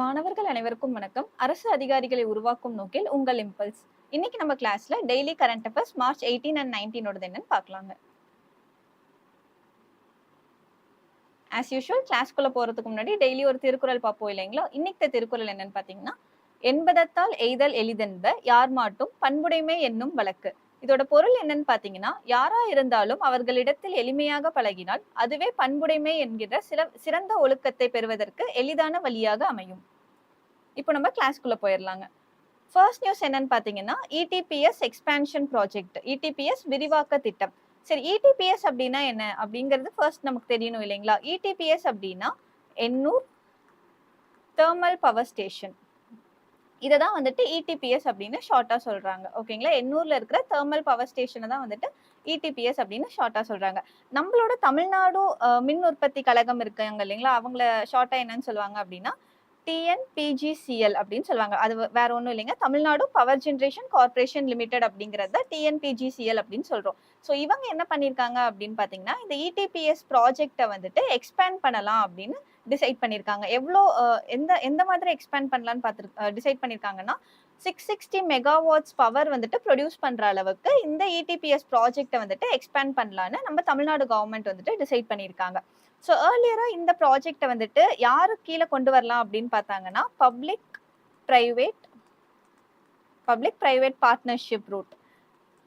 மாணவர்கள் அனைவருக்கும் வணக்கம். அரசு அதிகாரிகளை உருவாக்கும் நோக்கில் உங்கள் இம்பல்ஸ் இன்னைக்கு நம்ம கிளாஸ்ல daily current affairs March eighteen and நைன்டீனோடது என்னன்னு பார்க்கலாங்க. ஆஸ் யூஷுவல் கிளாஸ்க்குள்ள போறதுக்கு முன்னாடி டெய்லி ஒரு திருக்குறள் பார்ப்போம் இல்லைங்களா? இன்னைக்கு திருக்குறள் என்னன்னு பாத்தீங்கன்னா என்பதத்தால் எய்தல் எளிதென்ப யார் மாட்டும் பண்புடைமை என்னும் வழக்கு. இதோட பொருள் என்னன்னு பாத்தீங்கன்னா யாரா இருந்தாலும் அவர்களிடத்தில் எளிமையாக பழகினால் அதுவே பண்புடைமை என்கிற சில சிறந்த ஒழுக்கத்தை பெறுவதற்கு எளிதான வழியாக அமையும். இப்போ நம்ம கிளாஸ்க்குள்ள போயிடலாங்க ஃபர்ஸ்ட் நியூஸ் என்னன்னு பாத்தீங்கன்னா இடிபிஎஸ் எக்ஸ்பேன்ஷன் ப்ராஜெக்ட் இடிபிஎஸ் விரிவாக்க திட்டம். சரி இடிபிஎஸ் அப்படின்னா என்ன? அப்படிங்கிறது ஃபர்ஸ்ட் நமக்கு தெரியணும் இல்லைங்களா? இடிபிஎஸ் அப்படின்னா எண்ணூர் தெர்மல் பவர் ஸ்டேஷன் இதை தான் வந்துட்டு இடிபிஎஸ் அப்படின்னு ஷார்ட்டாக சொல்கிறாங்க ஓகேங்களா எண்ணூரில் இருக்கிற தெர்மல் பவர் ஸ்டேஷனை தான் வந்துட்டு இடிபிஎஸ் அப்படின்னு ஷார்ட்டாக சொல்கிறாங்க நம்மளோட தமிழ்நாடு மின் உற்பத்தி கழகம் இருக்காங்க இல்லைங்களா? அவங்கள ஷார்ட்டாக என்னன்னு சொல்லுவாங்க அப்படின்னா டிஎன்பிஜிசிஎல் அப்படின்னு சொல்லுவாங்க. அது வேற ஒன்றும் இல்லைங்க. Tamil Nadu power generation corporation limited அப்படிங்கிறத டிஎன்பிஜிசிஎல் அப்படின்னு சொல்கிறோம் ஸோ இவங்க என்ன பண்ணியிருக்காங்க அப்படின்னு பார்த்தீங்கன்னா இந்த இடிபிஎஸ் ப்ராஜெக்டை வந்துட்டு எக்ஸ்பேண்ட் பண்ணலாம் அப்படின்னு டிசைட் பண்ணியிருக்காங்க எவ்வளோ எந்த எந்த மாதிரி எக்ஸ்பேண்ட் பண்ணலான்னு பார்த்து டிசைட் பண்ணியிருக்காங்கன்னா சிக்ஸ் சிக்ஸ்டி மெகாவாட்ஸ் பவர் வந்துட்டு ப்ரொடியூஸ் பண்ணுற அளவுக்கு இந்த இடிபிஎஸ் ப்ராஜெக்டை வந்துட்டு எக்ஸ்பேண்ட் பண்ணலான்னு நம்ம தமிழ்நாடு கவர்மெண்ட் வந்துட்டு டிசைட் பண்ணியிருக்காங்க ஸோ ஏர்லியராக இந்த ப்ராஜெக்டை வந்துட்டு யாரு கீழே கொண்டு வரலாம் அப்படின்னு பார்த்தாங்கன்னா public private public private partnership route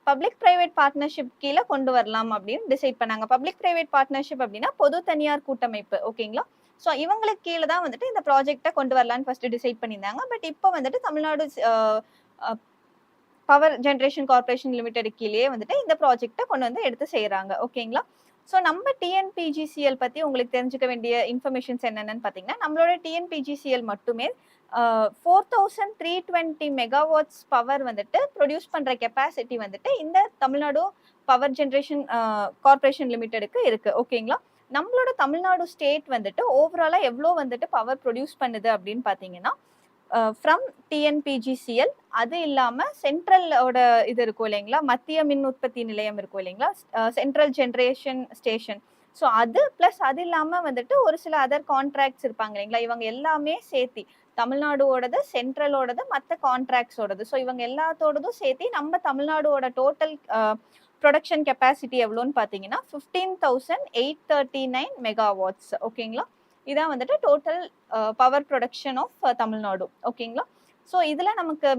public private partnership கீழே கொண்டு வரலாம் அப்படின்னு டிசைட் பண்ணாங்க. பப்ளிக் ப்ரைவேட் பார்ட்னர்ஷிப் அப்படின்னா பொது தனியார் கூட்டமைப்பு ஓகேங்களா ஸோ இவங்களுக்கு கீழே தான் வந்துட்டு இந்த ப்ராஜெக்டை கொண்டு வரலான்னு ஃபர்ஸ்ட் டிசைட் பண்ணியிருந்தாங்க. பட் இப்போ வந்துட்டு Tamil Nadu power generation corporation limited கீழே வந்துட்டு இந்த ப்ராஜெக்டை கொண்டு வந்து எடுத்து செய்கிறாங்க ஓகேங்களா ஸோ நம்ம டிஎன்பிஜிசிஎல் பற்றி உங்களுக்கு தெரிஞ்சுக்க வேண்டிய இன்ஃபர்மேஷன்ஸ் என்னென்னு பார்த்தீங்கன்னா நம்மளோட டிஎன்பிஜிசிஎல் மட்டுமே four thousand three twenty megawatts power வந்துட்டு ப்ரொடியூஸ் பண்ணுற கெப்பாசிட்டி வந்துட்டு இந்த தமிழ்நாடு பவர் ஜென்ரேஷன் கார்பரேஷன் லிமிட்டெடுக்கு இருக்குது ஓகேங்களா நம்மளோட தமிழ்நாடு ஸ்டேட் வந்துட்டு ஓவராலாக எவ்வளோ வந்துட்டு பவர் ப்ரொடியூஸ் பண்ணுது அப்படின்னு பார்த்தீங்கன்னா ஃப்ரம் டிஎன்பிஜிசிஎல் அது இல்லாமல் சென்ட்ரலோட இது இருக்கும் இல்லைங்களா? மத்திய மின் உற்பத்தி நிலையம் இருக்கும் இல்லைங்களா? சென்ட்ரல் ஜென்ரேஷன் ஸ்டேஷன் ஸோ அது ப்ளஸ் அது இல்லாமல் வந்துட்டு ஒரு சில அதர் கான்ட்ராக்ட்ஸ் இருப்பாங்க இல்லைங்களா? இவங்க எல்லாமே சேர்த்தி தமிழ்நாடோடது சென்ட்ரலோடது மற்ற கான்ட்ராக்ட்ஸோடது ஸோ இவங்க எல்லாத்தோடதும் சேர்த்தி நம்ம தமிழ்நாடோட டோட்டல் ப்ரொடக்ஷன் கெப்பாசிட்டி எவ்வளோன்னு பார்த்தீங்கன்னா fifteen thousand eight thirty nine megawatts ஓகேங்களா இதான் வந்துட்டு total power production of Tamil Nadu ஓகேங்களா ஸோ இதில் நமக்கு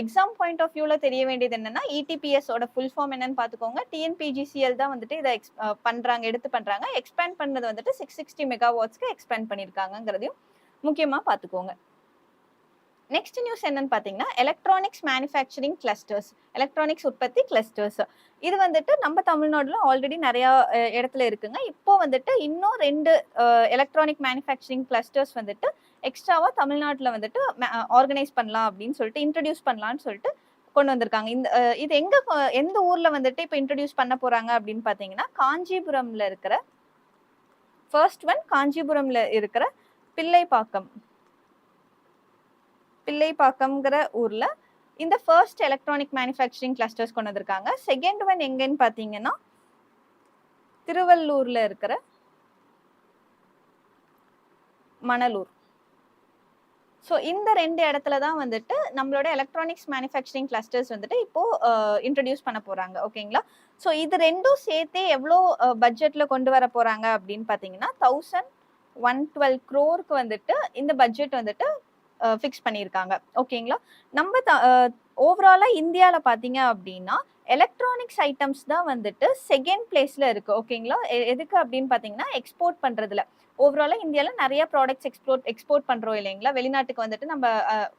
எக்ஸாம் பாயிண்ட் ஆஃப் வியூவில் தெரிய வேண்டியது என்னென்னா இடிபிஎஸோட ஃபுல் ஃபார்ம் என்னன்னு பார்த்துக்கோங்க. டிஎன்பிஜிசிஎல் தான் வந்துட்டு இதை எக்ஸ் uh, பண்ணுறாங்க எடுத்து பண்ணுறாங்க எக்ஸ்பேண்ட் பண்ணது வந்துட்டு சிக்ஸ் சிக்ஸ்டி மெகாவாட்ஸ்க்கு எக்ஸ்பேண்ட் பண்ணியிருக்காங்கங்கிறதையும் முக்கியமாக பார்த்துக்கோங்க. நெக்ஸ்ட் நியூஸ் என்னன்னு பார்த்தீங்கன்னா எலக்ட்ரானிக்ஸ் மேனுஃபேக்சரிங் கிளஸ்டர்ஸ் எலக்ட்ரானிக்ஸ் உற்பத்தி கிளஸ்டர்ஸ் இது வந்துட்டு நம்ம தமிழ்நாடுல ஆல்ரெடி நிறைய இடத்துல இருக்குங்க. இப்போ வந்துட்டு இன்னும் ரெண்டு எலக்ட்ரானிக் மேனுஃபேக்சரிங் கிளஸ்டர்ஸ் வந்துட்டு எக்ஸ்ட்ராவா தமிழ்நாட்டில் வந்துட்டு ஆர்கனைஸ் பண்ணலாம் அப்படின்னு சொல்லிட்டு இன்ட்ரடியூஸ் பண்ணலாம்னு சொல்லிட்டு கொண்டு வந்திருக்காங்க. இந்த இது எங்க எந்த ஊர்ல வந்துட்டு இப்போ இன்ட்ரடியூஸ் பண்ண போறாங்க அப்படின்னு பார்த்தீங்கன்னா காஞ்சிபுரம்ல இருக்கிற ஃபர்ஸ்ட் ஒன் காஞ்சிபுரம்ல இருக்கிற பிள்ளைப்பாக்கம். பிள்ளைப்பாக்கம்ங்கிற ஊரில் இந்த ஃபர்ஸ்ட் எலக்ட்ரானிக் மேனுஃபேக்சரிங் கிளஸ்டர்ஸ் கொண்டு வந்திருக்காங்க. செகண்ட் ஒன் எங்கேன்னு பார்த்தீங்கன்னா திருவள்ளூரில் இருக்கிற மணலூர். ஸோ இந்த ரெண்டு இடத்துல தான் வந்துட்டு நம்மளோட எலக்ட்ரானிக்ஸ் மேனுஃபேக்சரிங் கிளஸ்டர்ஸ் வந்துட்டு இப்போ இன்ட்ரடியூஸ் பண்ண போகிறாங்க ஓகேங்களா ஸோ இது ரெண்டும் சேர்த்தே எவ்வளோ பட்ஜெட்டில் கொண்டு வர போகிறாங்க அப்படின்னு பார்த்தீங்கன்னா தௌசண்ட் ஒன் டுவெல் க்ரோருக்கு வந்துட்டு இந்த பட்ஜெட் வந்துட்டு ஃபிக்ஸ் பண்ணியிருக்காங்க. ஓகேங்களா நம்ம ஓவராலாக இந்தியாவில் பார்த்தீங்க அப்படின்னா எலக்ட்ரானிக்ஸ் ஐட்டம்ஸ் தான் வந்துட்டு செகண்ட் பிளேஸில் இருக்குது ஓகேங்களா எ- எதுக்கு அப்படின்னு பார்த்தீங்கன்னா எக்ஸ்போர்ட் பண்ணுறதுல ஓவராலாக இந்தியாவில் நிறைய ப்ராடக்ட்ஸ் எக்ஸ்போர்ட் எக்ஸ்போர்ட் பண்ணுறோம் இல்லைங்களா? வெளிநாட்டுக்கு வந்துட்டு நம்ம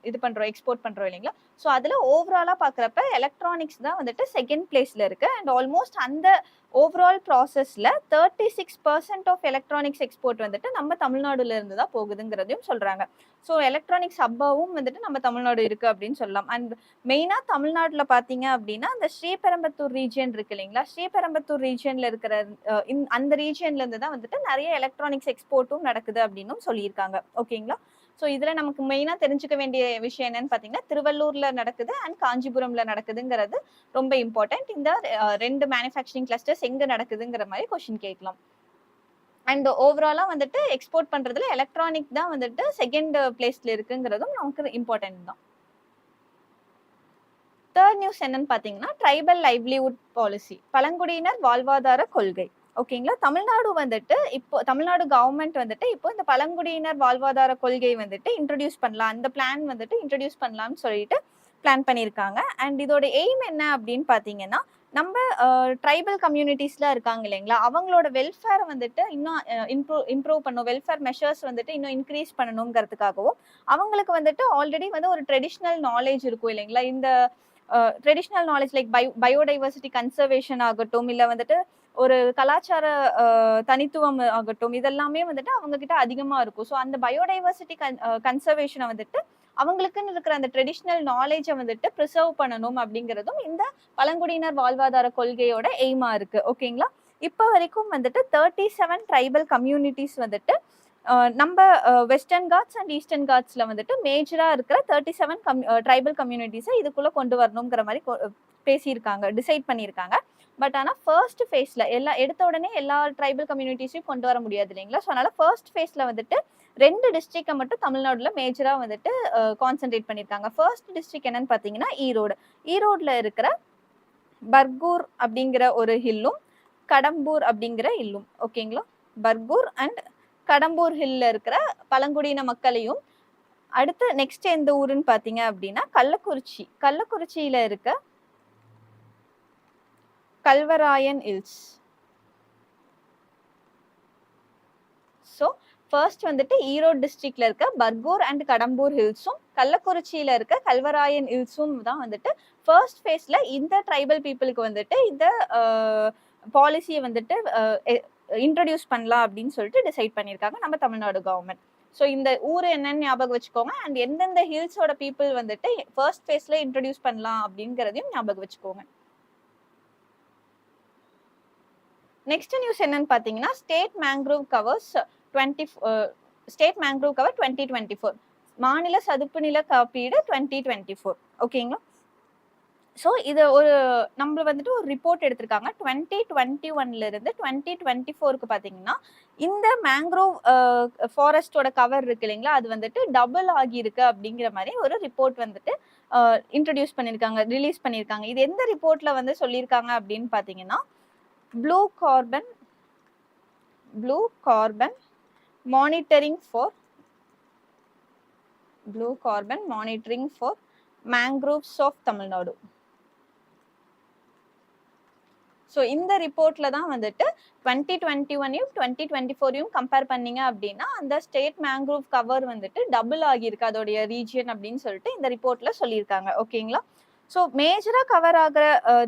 இது பண்ணுறோம் எக்ஸ்போர்ட் பண்ணுறோம் இல்லைங்களா? ஸோ அதில் ஓவராலாக பார்க்குறப்ப எலக்ட்ரானிக்ஸ் தான் வந்துட்டு செகண்ட் பிளேஸில் இருக்குது அண்ட் ஆல்மோஸ்ட் அந்த ஓவரால் ப்ராசஸில் thirty six percent of electronics export வந்துட்டு நம்ம தமிழ்நாடுலேருந்து தான் போகுதுங்கிறதையும் சொல்கிறாங்க ஸோ எலக்ட்ரானிக்ஸ் ஹப்பாவும் வந்துட்டு நம்ம தமிழ்நாடு இருக்குது அப்படின்னு சொல்லலாம். அண்ட் மெயினாக தமிழ்நாட்டில் பார்த்தீங்க அப்படின்னா அந்த ஸ்ரீபெரும்பத்தூர் ரீஜியன் இருக்கு இல்லைங்களா? ஸ்ரீபெரும்பத்தூர் ரீஜியனில் இருக்கிற இந்த- அந்த ரீஜியன்லேருந்து தான் வந்துட்டு நிறைய எலக்ட்ரானிக்ஸ் எக்ஸ்போர்ட்டும் நடக்குது அப்படின்னும் சொல்லியிருக்காங்க. ஓகேங்களா? ஸோ இதில் நமக்கு மெயினாக தெரிஞ்சுக்க வேண்டிய விஷயம் என்னன்னு பார்த்தீங்கன்னா திருவள்ளூரில் நடக்குது அண்ட் காஞ்சிபுரம்ல நடக்குதுங்கிறது ரொம்ப இம்பார்ட்டன்ட் இந்த ரெண்டு மேனுஃபேக்சரிங் கிளஸ்டர்ஸ் எங்கே நடக்குதுங்கிற மாதிரி கொஷின் கேட்கலாம். அண்ட் ஓவராலாக வந்துட்டு எக்ஸ்போர்ட் பண்ணுறதுல எலக்ட்ரானிக் தான் வந்துட்டு செகண்ட் பிளேஸில் இருக்குங்கிறதும் நமக்கு இம்பார்ட்டன்ட் தான். தேர்ட் நியூஸ் என்னன்னு பார்த்தீங்கன்னா ட்ரைபல் லைவ்லிவுட் பாலிசி பழங்குடியினர் வாழ்வாதார கொள்கை. ஓகேங்களா தமிழ்நாடு வந்துட்டு இப்போ தமிழ்நாடு கவர்மெண்ட் வந்துட்டு இப்போ இந்த பழங்குடியினர் வாழ்வாதார கொள்கை வந்துட்டு இன்ட்ரடியூஸ் பண்ணலாம். அந்த பிளான் வந்துட்டு இன்ட்ரடியூஸ் பண்ணலாம்னு சொல்லிட்டு பிளான் பண்ணியிருக்காங்க. அண்ட் இதோட எய்ம் என்ன அப்படின்னு பார்த்தீங்கன்னா நம்ம ட்ரைபல் கம்யூனிட்டிஸ்லாம் இருக்காங்க இல்லைங்களா? அவங்களோட வெல்ஃபேரை வந்துட்டு இன்னும் இம்ப்ரூவ் இம்ப்ரூவ் பண்ணும். வெல்ஃபேர் மெஷர்ஸ் வந்துட்டு இன்னும் இன்க்ரீஸ் பண்ணணுங்கிறதுக்காகவும் அவங்களுக்கு வந்துட்டு ஆல்ரெடி வந்து ஒரு ட்ரெடிஷ்னல் நாலேஜ் இருக்கும் இல்லைங்களா? இந்த traditional knowledge like bio biodiversity conservation ஆகட்டும் இல்லை வந்துட்டு ஒரு கலாச்சார தனித்துவம் ஆகட்டும் இதெல்லாமே வந்துட்டு அவங்க கிட்ட அதிகமா இருக்கும். ஸோ அந்த பயோடைவர்சிட்டி கன் கன்சர்வேஷனை வந்துட்டு அவங்களுக்குன்னு இருக்கிற அந்த ட்ரெடிஷ்னல் நாலேஜை வந்துட்டு ப்ரிசர்வ் பண்ணணும் அப்படிங்கிறதும் இந்த பழங்குடியினர் வாழ்வாதார கொள்கையோட எய்மா இருக்கு. ஓகேங்களா இப்போ வரைக்கும் வந்துட்டு தேர்ட்டி செவன் ட்ரைபல் கம்யூனிட்டிஸ் வந்துட்டு நம்ம வெஸ்டர்ன் காட்ஸ் அண்ட் ஈஸ்டர்ன் காட்ஸில் வந்துட்டு மேஜராக இருக்கிற தேர்ட்டி செவன் கம் ட்ரைபல் கம்யூனிட்டிஸை இதுக்குள்ளே கொண்டு வரணுங்கிற மாதிரி கொ- பேசியிருக்காங்க டிசைட் பண்ணியிருக்காங்க. பட் ஆனால் ஃபர்ஸ்ட் ஃபேஸில் எல்லா எடுத்த உடனே எல்லா ட்ரைபல் கம்யூனிட்டிஸையும் கொண்டு வர முடியாது இல்லைங்களா? ஸோ அதனால் ஃபர்ஸ்ட் ஃபேஸில் வந்துட்டு ரெண்டு டிஸ்ட்ரிக்டை மட்டும் தமிழ்நாடுல மேஜராக வந்துட்டு கான்சென்ட்ரேட் பண்ணியிருக்காங்க. ஃபர்ஸ்ட் டிஸ்ட்ரிக்ட் என்னன்னு பார்த்தீங்கன்னா ஈரோடு. ஈரோடில் இருக்கிற பர்கூர் அப்படிங்கிற ஒரு ஹில்லும் கடம்பூர் அப்படிங்கிற ஹில்லும் ஓகேங்களா பர்கூர் அண்ட் கடம்பூர் ஹில்ல இருக்கிற பழங்குடியின மக்களையும் அடுத்து நெக்ஸ்ட் எந்த ஊருன்னு பார்த்தீங்க அப்படின்னா கள்ளக்குறிச்சி. கள்ளக்குறிச்சியில இருக்க கல்வராயன் ஹில்ஸ் ஸோ ஃபர்ஸ்ட் வந்துட்டு ஈரோடு டிஸ்ட்ரிக்ட்ல இருக்க பர்கூர் அண்ட் கடம்பூர் ஹில்ஸும் கள்ளக்குறிச்சியில இருக்க கல்வராயன் ஹில்ஸும் தான் வந்துட்டு ஃபர்ஸ்ட் ஃபேஸ்ல இந்த ட்ரைபல் பீப்புளுக்கு வந்துட்டு இந்த பாலிசியை வந்துட்டு இன்ட்ரடியூஸ் பண்ணலாம் அப்படின்னு சொல்லிட்டு டிசைட் பண்ணியிருக்காங்க நம்ம தமிழ்நாடு கவர்மெண்ட் ஸோ இந்த ஊர் என்னன்னு ஞாபகம் வச்சுக்கோங்க. அண்ட் எந்தெந்த ஹில்ஸோட பீப்புள் வந்துட்டு ஃபர்ஸ்ட் ஃபேஸ்ல இன்ட்ரடியூஸ் பண்ணலாம் அப்படிங்கிறதையும் ஞாபகம் வச்சுக்கோங்க. நெக்ஸ்ட் நியூஸ் என்னன்னு பார்த்தீங்கன்னா state mangrove covers twenty state mangrove cover twenty twenty four மாநில சதுப்பு நில காப்பீடு டுவெண்ட்டி டுவெண்ட்டி ஃபோர் ஓகேங்களா ஸோ இது ஒரு நம்ம வந்துட்டு ஒரு ரிப்போர்ட் எடுத்திருக்காங்க. டுவெண்ட்டி டுவெண்ட்டி ஒன்லேருந்து டுவெண்ட்டி டுவெண்ட்டி ஃபோருக்கு பார்த்தீங்கன்னா இந்த மேங்க்ரோவ் ஃபாரஸ்டோட கவர் இருக்கு இல்லைங்களா? அது வந்துட்டு டபுள் ஆகியிருக்கு அப்படிங்கிற மாதிரி ஒரு ரிப்போர்ட் வந்துட்டு இன்ட்ரடியூஸ் பண்ணியிருக்காங்க ரிலீஸ் பண்ணியிருக்காங்க. இது எந்த ரிப்போர்ட்டில் வந்து சொல்லியிருக்காங்க அப்படின்னு பார்த்தீங்கன்னா blue carbon blue carbon monitoring for blue carbon monitoring for mangroves of Tamil Nadu so இந்த ரிப்போர்ட்ல தான் வந்துட்டு டுவெண்ட்டி டுவெண்ட்டி ஒன்னையும் டுவெண்ட்டி டுவெண்ட்டி ஃபோரையும் கம்பேர் பண்ணீங்க அப்படின்னா அந்த ஸ்டேட் மேங்க்ரோவ் கவர் வந்துட்டு டபுள் ஆகியிருக்கு. அதோடைய ரீஜியன் அப்படின்னு சொல்லிட்டு இந்த ரிப்போர்ட்ல சொல்லியிருக்காங்க. ஓகேங்களா ஸோ மேஜராக கவர் ஆகிற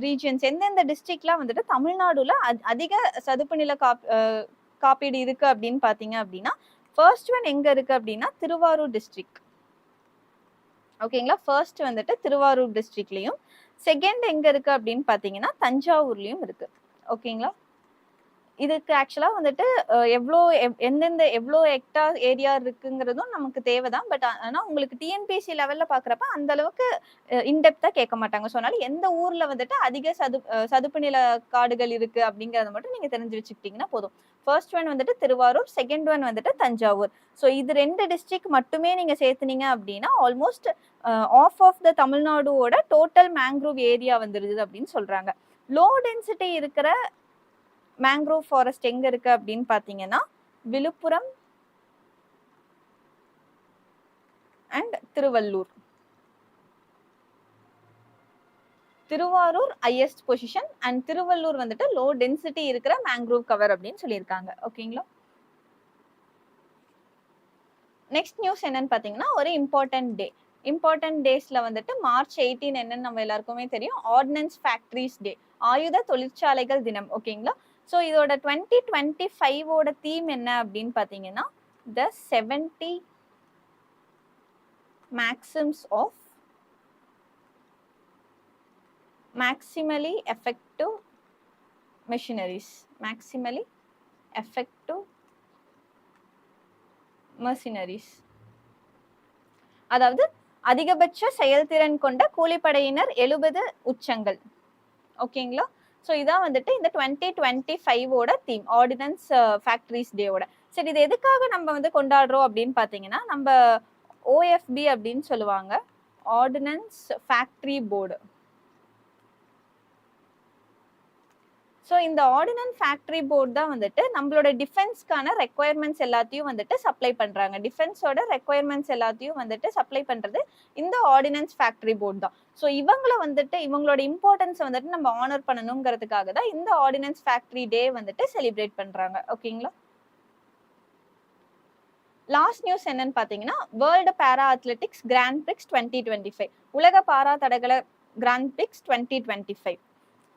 ரீஜியன்ஸ் எந்தெந்த டிஸ்ட்ரிக்ட்லாம் வந்துட்டு தமிழ்நாடுல அதிக சதுப்பு நில காப் காப்பீடு இருக்கு அப்படின்னு பார்த்தீங்க அப்படின்னா ஃபர்ஸ்ட் ஒன் எங்க இருக்கு அப்படின்னா திருவாரூர் டிஸ்ட்ரிக்ட் ஓகேங்களா ஃபர்ஸ்ட் வந்துட்டு திருவாரூர் டிஸ்ட்ரிக்ட்லையும் செகண்ட் எங்க இருக்கு அப்படின்னு பார்த்தீங்கன்னா தஞ்சாவூர்லயும் இருக்கு. ஓகேங்களா? இதுக்கு ஆக்சுவலாக வந்துட்டு எவ்வளோ எந்தெந்த எவ்வளோ எக்டா ஏரியா இருக்குங்கிறதும் நமக்கு தேவை தான் பட் ஆனால் உங்களுக்கு டிஎன்பிஎஸ்சி லெவலில் பார்க்குறப்ப அந்த அளவுக்கு கேட்க மாட்டாங்க. ஸோ அதனால எந்த ஊரில் வந்துட்டு அதிக சது சதுப்பு நில காடுகள் இருக்குது அப்படிங்கிறத மட்டும் நீங்கள் தெரிஞ்சு வச்சுக்கிட்டீங்கன்னா போதும். ஃபர்ஸ்ட் ஒன் வந்துட்டு திருவாரூர் செகண்ட் ஒன் வந்துட்டு தஞ்சாவூர். ஸோ இது ரெண்டு டிஸ்ட்ரிக்ட் மட்டுமே நீங்கள் சேர்த்துனீங்க அப்படின்னா ஆல்மோஸ்ட் ஆஃப் ஆஃப் த தமிழ்நாடுவோட டோட்டல் மேங்க்ரூவ் ஏரியா வந்துடுது அப்படின்னு சொல்கிறாங்க லோ டென்சிட்டி இருக்கிற மேங்க்ரோவ் ஃபாரஸ்ட் எங்க இருக்கு அப்படின்னு பாத்தீங்கன்னா Villupuram and Thiruvallur. Thiruvarur highest position and Thiruvallur வந்துட்டு லோ டென்சிட்டி இருக்கிற மேங்க்ரோவ் கவர் அப்படின்னு சொல்லியிருக்காங்க. ஓகேங்களா நெக்ஸ்ட் நியூஸ் என்னன்னு பாத்தீங்கன்னா ஒரு இம்பார்ட்டன்ட் டே இம்பார்ட்டன்ட் டேஸ்ல வந்துட்டு மார்ச் எயிட்டீன் என்னன்னு நம்ம எல்லாருக்குமே தெரியும். ஆர்டினன்ஸ் ஃபேக்ட்ரிஸ் டே ஆயுத தொழிற்சாலைகள் தினம். ஓகேங்களா ஸோ இதோட டுவெண்ட்டி டுவெண்ட்டி ஃபைவோட தீம் என்ன அப்படின்னு பார்த்தீங்கன்னா the seventy maxims of maximally effective machineries. Maximally effective machineries அதாவது அதிகபட்ச செயல்திறன் கொண்ட கூலிப்படையினர் எழுபது உச்சங்கள். ஓகேங்களா ஸோ இதான் வந்துட்டு இந்த டுவெண்ட்டி டுவெண்ட்டி ஃபைவோட தீம் ஆர்டினன்ஸ் ஃபேக்ட்ரிஸ் டேவோட சரி இது எதுக்காக நம்ம வந்து கொண்டாடுறோம் அப்படின்னு பார்த்தீங்கன்னா நம்ம ஓஎஃப்பி அப்படின்னு சொல்லுவாங்க ஆர்டினன்ஸ் ஃபேக்ட்ரி போர்டு ஸோ இந்த ஆர்டினன்ஸ் ஃபேக்ட்ரி போர்டு தான் வந்துட்டு நம்மளோட டிஃபென்ஸ்க்கான ரெக்குயர்மெண்ட்ஸ் எல்லாத்தையும் வந்துட்டு சப்ளை பண்ணுறாங்க டிஃபென்ஸோட ரெக்குயர்மெண்ட்ஸ் எல்லாத்தையும் வந்துட்டு சப்ளை பண்ணுறது இந்த ஆர்டினன்ஸ் ஃபேக்ட்ரி போர்டு தான். ஸோ இவங்களை வந்துட்டு இவங்களோட இம்பார்ட்டன்ஸை வந்துட்டு நம்ம ஆனர் பண்ணணுங்கிறதுக்காக தான் இந்த ஆர்டினன்ஸ் ஃபேக்ட்ரி டே வந்துட்டு செலிப்ரேட் பண்ணுறாங்க ஓகேங்களா லாஸ்ட் நியூஸ் என்னன்னு பார்த்தீங்கன்னா world para athletics grand prix twenty twenty five உலக பாரா தடகள grand prix twenty twenty five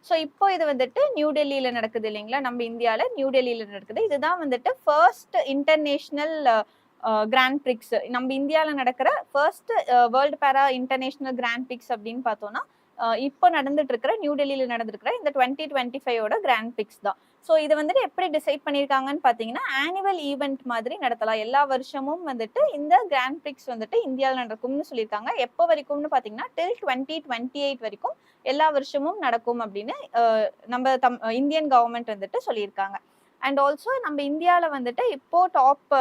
so இப்போ இது வந்துட்டு நியூ டெல்லியில் நடக்குது இல்லைங்களா? நம்ம இந்தியாவில் நியூ டெல்லியில் நடக்குது. இதுதான் வந்துட்டு ஃபர்ஸ்ட் இன்டர்நேஷ்னல் கிராண்ட் பிரிக்ஸ் நம்ம இந்தியாவில் நடக்கிற first world para international grand prix அப்படின்னு பார்த்தோம்னா இப்போ நடந்துட்டு இருக்கிற நியூ டெல்லியில் நடந்திருக்கிற இந்த டுவெண்ட்டி டுவெண்ட்டி ஃபைவோட கிராண்ட் பிக்ஸ் தான். ஸோ இது வந்துட்டு எப்படி டிசைட் பண்ணியிருக்காங்கன்னு பார்த்தீங்கன்னா ஆனுவல் ஈவெண்ட் மாதிரி நடத்தலாம். எல்லா வருஷமும் வந்துட்டு இந்த கிராண்ட் பிக்ஸ் வந்துட்டு இந்தியாவில் நடக்கும்னு சொல்லியிருக்காங்க. எப்போ வரைக்கும்னு பார்த்தீங்கன்னா டில் டுவெண்ட்டி டுவெண்ட்டி எயிட் வரைக்கும் எல்லா வருஷமும் நடக்கும் அப்படின்னு நம்ம தம் இந்தியன் கவர்மெண்ட் வந்துட்டு சொல்லியிருக்காங்க. அண்ட் ஆல்சோ நம்ம இந்தியாவில் வந்துட்டு இப்போ டாப்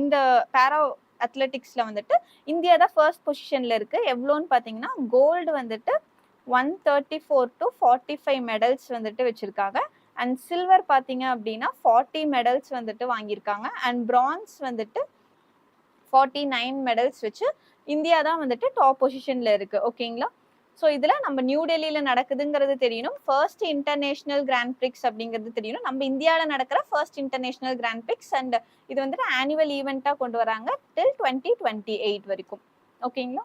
இந்த பேரா அத்லெட்டிக்ஸில் வந்துட்டு இந்தியா தான் ஃபர்ஸ்ட் பொசிஷனில் இருக்குது எவ்வளோன்னு பார்த்தீங்கன்னா கோல்டு வந்துட்டு one thirty four to forty five medals வந்துட்டு வச்சுருக்காங்க. அண்ட் சில்வர் பார்த்தீங்க அப்படின்னா ஃபார்ட்டி மெடல்ஸ் வந்துட்டு வாங்கியிருக்காங்க. அண்ட் பிரான்ஸ் வந்துட்டு ஃபார்ட்டி நைன் மெடல்ஸ் வச்சு இந்தியா தான் வந்துட்டு டாப் பொசிஷனில் இருக்குது ஓகேங்களா ஸோ இதில் நம்ம நியூ டெல்லியில் நடக்குதுங்கிறது தெரியணும். ஃபர்ஸ்ட் இன்டர்நேஷ்னல் கிராண்ட் பிரிக்ஸ் அப்படிங்கிறது தெரியணும். நம்ம இந்தியாவில் நடக்கிற first international grand prix and இது வந்துட்டு ஆனுவல் ஈவெண்ட்டாக கொண்டு வராங்க டில் டுவெண்ட்டி டுவெண்ட்டி எயிட் வரைக்கும் ஓகேங்களா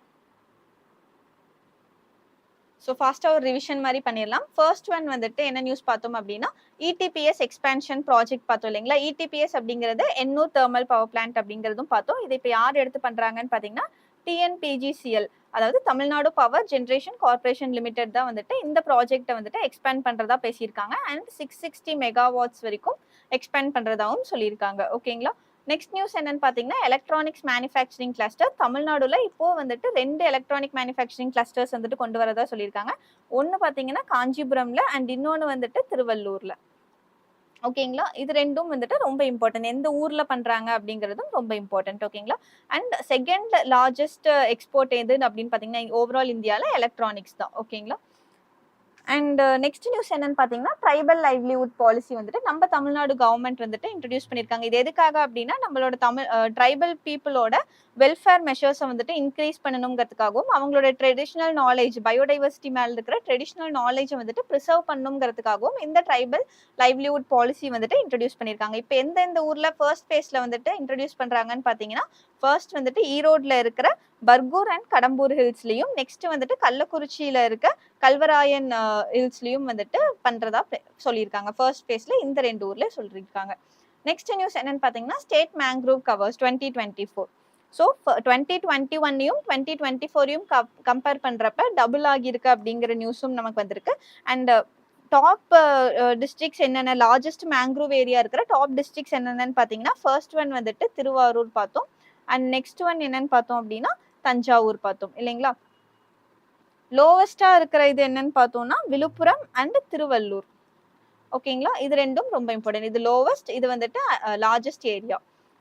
ஸோ ஃபாஸ்ட்டாக ஒரு ரிவிஷன் மாதிரி பண்ணிடலாம். ஃபர்ஸ்ட் ஒன் வந்துட்டு என்ன நியூஸ் பார்த்தோம் அப்படின்னா இடிபிஎஸ் எக்ஸ்பேன்ஷன் ப்ராஜெக்ட் பார்த்தோம் இல்லைங்களா? இடிபிஎஸ் அப்படிங்கிறது எண்ணூர் தேர்மல் பவர் பிளான்ட் அப்படிங்கிறதும் பார்த்தோம். இதை இப்போ யார் எடுத்து பண்ணுறாங்கன்னு பார்த்தீங்கன்னா டிஎன்பிஜிசிஎல் அதாவது Tamil Nadu power generation corporation limited தான் வந்துட்டு இந்த ப்ராஜெக்ட்டை வந்துட்டு எக்ஸ்பேண்ட் பண்ணுறதா பேசியிருக்காங்க. அண்ட் சிக்ஸ் சிக்ஸ்டி மெகாவாட்ஸ் வரைக்கும் எக்ஸ்பேண்ட் பண்ணுறதாகவும் சொல்லியிருக்காங்க. ஓகேங்களா நெக்ஸ்ட் நியூஸ் என்னன்னு பார்த்தீங்கன்னா எலக்ட்ரானிக்ஸ் மேனுஃபேக்சரிங் கிளஸ்டர் தமிழ்நாடுல இப்போ வந்துட்டு ரெண்டு எலக்ட்ரானிக் மேனுஃபேக்சரிங் கிளஸ்டர்ஸ் வந்துட்டு கொண்டு வரதா சொல்லியிருக்காங்க. ஒன்று பார்த்தீங்கன்னா காஞ்சிபுரம்ல அண்ட் இன்னொன்று வந்துட்டு திருவள்ளூர்ல. ஓகேங்களா? இது ரெண்டும் வந்துட்டு ரொம்ப இம்பார்ட்டன்ட் எந்த ஊர்ல பண்றாங்க அப்படிங்கிறதும் ரொம்ப இம்பார்ட்டன்ட் ஓகேங்களா? அண்ட் செகண்ட் லார்ஜஸ்ட் எக்ஸ்போர்ட் எதுன்னு அப்படின்னு பார்த்தீங்கன்னா ஓவரால் இந்தியாவில் எலக்ட்ரானிக்ஸ் தான். ஓகேங்களா? அண்ட் நெக்ஸ்ட் நியூஸ் என்னன்னு பார்த்தீங்கன்னா ட்ரைபல் லைவ்லிவுட் பாலிசி வந்துட்டு நம்ம தமிழ்நாடு கவர்மெண்ட் வந்துட்டு இன்ட்ரடியூஸ் பண்ணியிருக்காங்க இது எதுக்காக அப்படின்னா நம்மளோட தமிழ் ட்ரைபல் பீப்புளோட வெல்ஃபேர் மெஷர்ஸை வந்துட்டு இன்க்ரீஸ் பண்ணணுங்கிறதுக்காகவும் அவங்களோட ட்ரெடிஷ்னல் நாலேஜ் பயோடைவர்சிட்டி மேலே இருக்கிற ட்ரெடிஷ்னல் நாலேஜை வந்துட்டு ப்ரிசர்வ் பண்ணணுங்கிறதுக்காகவும் இந்த ட்ரைபல் லைவ்லிவுட் பாலிசி வந்துட்டு இன்ட்ரடியூஸ் பண்ணியிருக்காங்க இப்போ எந்தெந்த ஊரில் ஃபர்ஸ்ட் ஃபேஸில் வந்துட்டு இன்ட்ரடியூஸ் பண்ணுறாங்கன்னு பார்த்தீங்கன்னா ஃபர்ஸ்ட் வந்துட்டு ஈரோட்ல இருக்கிற பர்கூர் அண்ட் கடம்பூர் ஹில்ஸ்லையும் நெக்ஸ்ட் வந்துட்டு கள்ளக்குறிச்சியில் இருக்க கல்வராயன் ஹில்ஸ்லையும் வந்துட்டு பண்ணுறதா சொல்லியிருக்காங்க. ஃபர்ஸ்ட் ஃபேஸில் இந்த ரெண்டு ஊரில் சொல்லியிருக்காங்க. நெக்ஸ்ட் நியூஸ் என்னன்னு பார்த்தீங்கன்னா state mangrove covers twenty twenty four so twenty twenty ஒன்னையும் டுவெண்ட்டி டுவெண்ட்டி ஃபோரையும் கம்பேர் பண்ணுறப்ப டபுள் ஆகியிருக்கு அப்படிங்கிற நியூஸும் நமக்கு வந்திருக்கு. அண்ட் டாப் டிஸ்ட்ரிக்ஸ் என்னென்ன லார்ஜஸ்ட் மேங்க்ரூவ் ஏரியா இருக்கிற டாப் டிஸ்ட்ரிக்ஸ் என்னென்னு பார்த்தீங்கன்னா ஃபர்ஸ்ட் ஒன் வந்துட்டு திருவாரூர் பார்த்தோம். அண்ட் நெக்ஸ்ட் ஒன் என்னன்னு பார்த்தோம் அப்படின்னா தஞ்சாவூர் பார்த்தோம் இல்லைங்களா? லோவஸ்டா இருக்கிற இது என்னன்னு பார்த்தோம்னா விழுப்புரம் அண்ட் திருவள்ளூர். ஓகேங்களா இது ரெண்டும் ரொம்ப இம்பார்ட்டன்ட் இது லோவஸ்ட் இது வந்துட்டு லார்ஜஸ்ட் ஏரியா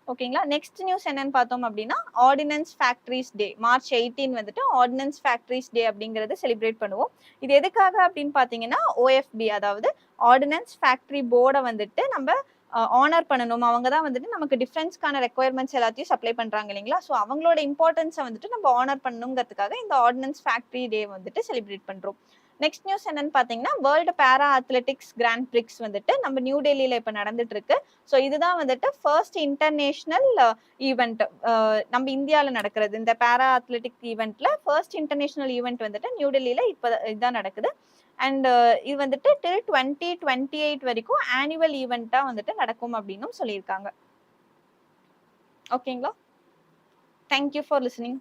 ஓகேங்களா நெக்ஸ்ட் நியூஸ் என்னன்னு பார்த்தோம் அப்படின்னா ordnance factories day March eighteen வந்துட்டு ஆர்டினன்ஸ் ஃபேக்ட்ரிஸ் டே அப்படிங்கறது செலிப்ரேட் பண்ணுவோம். இது எதுக்காக அப்படின்னு பார்த்தீங்கன்னா ஓஎஃப்பி அதாவது ஆர்டினன்ஸ் ஃபேக்ட்ரி போர்டை வந்துட்டு நம்ம ஆனர் பண்ணணும். அவங்க தான் வந்துட்டு நமக்கு டிஃப்ரென்ஸ்க்கான ரெக்குயர்மெண்ட்ஸ் எல்லாத்தையும் சப்ளை பண்ணுறாங்க இல்லைங்களா? ஸோ அவங்களோட இம்பார்ட்டன்ஸை வந்துட்டு நம்ம ஆனர் பண்ணணுங்கிறதுக்காக இந்த ஆர்டினன்ஸ் ஃபேக்ட்ரி டே வந்துட்டு செலிப்ரேட் பண்ணுறோம் நெக்ஸ்ட் நியூஸ் என்னன்னு பார்த்தீங்கன்னா world para athletics grand BRICS வந்துட்டு நம்ம நியூ டெல்லியில் இப்போ நடந்துட்டு இருக்கு ஸோ இதுதான் வந்துட்டு ஃபர்ஸ்ட் இன்டர்நேஷ்னல் ஈவெண்ட் நம்ம இந்தியாவில் நடக்கிறது. இந்த பேரா அத்லெட்டிக் ஈவெண்ட்ல ஃபர்ஸ்ட் இன்டர்நேஷ்னல் ஈவெண்ட் வந்துட்டு நியூ டெல்லியில் இப்போ இதுதான் நடக்குது. அண்ட் uh, இது வந்துட்டு டில் டுவெண்ட்டி டுவெண்ட்டி எயிட் வரைக்கும் ஆனுவல் ஈவெண்ட்டாக வந்துட்டு நடக்கும் அப்படின்னும் சொல்லியிருக்காங்க. ஓகேங்களா தேங்க்யூ ஃபார் லிசனிங்